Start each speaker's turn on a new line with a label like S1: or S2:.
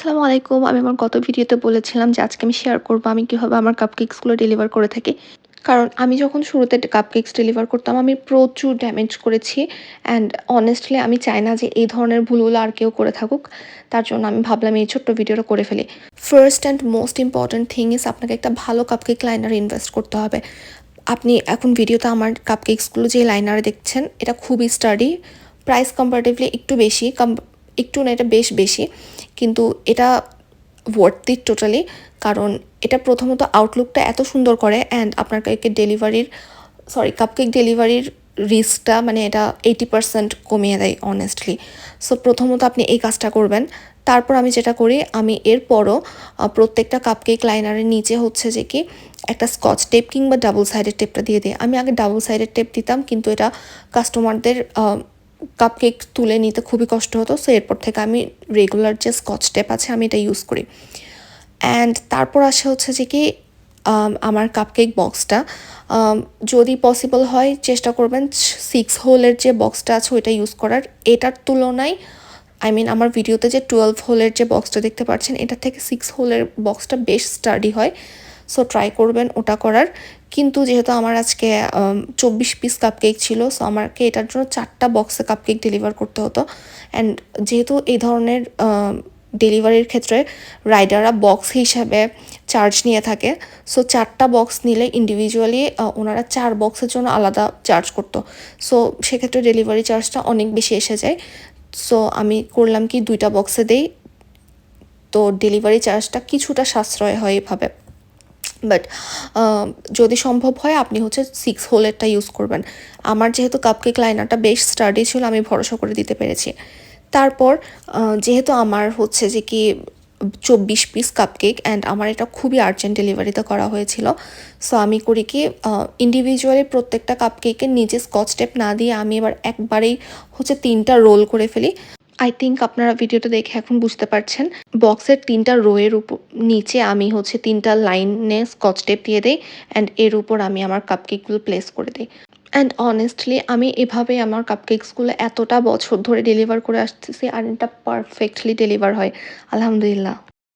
S1: আসসালামু আলাইকুম। আমি আমার গত ভিডিওতে বলেছিলাম যে আজকে আমি শেয়ার করব আমি কীভাবে আমার কাপকেকসগুলো ডেলিভার করে থাকি। কারণ আমি যখন শুরুতে কাপকেকস ডেলিভার করতাম, আমি প্রচুর ড্যামেজ করেছি অ্যান্ড অনেস্টলি আমি চাই না যে এই ধরনের ভুলগুলো আর কেউ করে থাকুক। তার জন্য আমি ভাবলাম এই ছোট্ট ভিডিওটা করে ফেলি। First and most important thing is আপনাকে একটা ভালো কাপকেক লাইনার ইনভেস্ট করতে হবে। আপনি এখন ভিডিওতে আমার কাপকেকসগুলো যে লাইনারে দেখছেন, এটা খুবই স্টাডি প্রাইস কম্পারেটিভলি একটু বেশি একটু না, এটা বেশ বেশি। কিন্তু এটা ওয়ার্থ টোটালি কারণ এটা প্রথমত আউটলুকটা এত সুন্দর করে অ্যান্ড আপনার কেকের ডেলিভারির সরি কাপকেক ডেলিভারির রিস্কটা মানে এটা এইটি পার্সেন্ট কমিয়ে দেয় অনেস্টলি সো প্রথমত আপনি এই কাজটা করবেন। তারপর আমি যেটা করি, আমি এরপরও প্রত্যেকটা কাপকেক লাইনারের নিচে হচ্ছে যে কি, একটা স্কচ টেপ কিংবা ডাবল সাইডের টেপটা দিয়ে দিই। আমি আগে ডাবল সাইডের টেপ দিতাম, কিন্তু এটা কাস্টমারদের কাপকেক তুলে নিতে খুবই কষ্ট হতো সো এরপর থেকে আমি রেগুলার যে স্কচ টেপ আছে আমি এটা ইউজ করি। অ্যান্ড তারপর আসে হচ্ছে যে কি আমার কাপকেক বক্সটা যদি পসিবল হয় চেষ্টা করবেন সিক্স হোলের যে বক্সটা আছে ওইটা ইউজ করার। এটার তুলনায় আই মিন আমার ভিডিওতে যে টুয়েলভ হোলের যে বক্সটা দেখতে পাচ্ছেন, এটা থেকে সিক্স হোলের বক্সটা বেশ স্টাডি হয়। সো ট্রাই করবেন ওটা করার। কিন্তু যেহেতু আমার আজকে চব্বিশ পিস কাপকেক ছিল সো আমাকে এটার জন্য চারটা বক্সে কাপকেক ডেলিভার করতে হতো। অ্যান্ড যেহেতু এই ধরনের ডেলিভারির ক্ষেত্রে রাইডাররা বক্স হিসাবে চার্জ নিয়ে থাকে সো চারটা বক্স নিলে ইন্ডিভিজুয়ালি ওনারা চার বক্সের জন্য আলাদা চার্জ করতো। সো সেক্ষেত্রে ডেলিভারি চার্জটা অনেক বেশি এসে যায়। সো আমি করলাম কি, দুইটা বক্সে দেই। তো ডেলিভারি চার্জটা কিছুটা সাশ্রয় হয় এভাবে। বাট যদি সম্ভব হয় আপনি হচ্ছে সিক্স হোলেরটা ইউজ করবেন। আমার যেহেতু কাপকেক লাইনারটা বেশ স্টাডি ছিল, আমি ভরসা করে দিতে পেরেছি। তারপর যেহেতু আমার হচ্ছে যে কি চব্বিশ পিস কাপকেক অ্যান্ড আমার এটা খুবই আর্জেন্ট ডেলিভারিতে করা হয়েছিল সো আমি করি কি ইন্ডিভিজুয়ালি প্রত্যেকটা কাপকেকের নিচে স্কচ টেপ না দিয়ে আমি এবার একবারেই হচ্ছে তিনটা রোল করে ফেলি। আই থিঙ্ক আপনারা ভিডিওটা দেখে এখন বুঝতে পারছেন। বক্সের তিনটা রোয়ের উপর, নিচে আমি হচ্ছে তিনটা লাইনে স্কচ টেপ দিয়ে দিই অ্যান্ড এর উপর আমি আমার কাপকেকগুলো প্লেস করে দিই। অ্যান্ড অনেস্টলি আমি এভাবে আমার কাপকেকসগুলো এতটা বছর ধরে ডেলিভার করে আসতেছি আর এটা পারফেক্টলি ডেলিভার হয়। আলহামদুলিল্লাহ।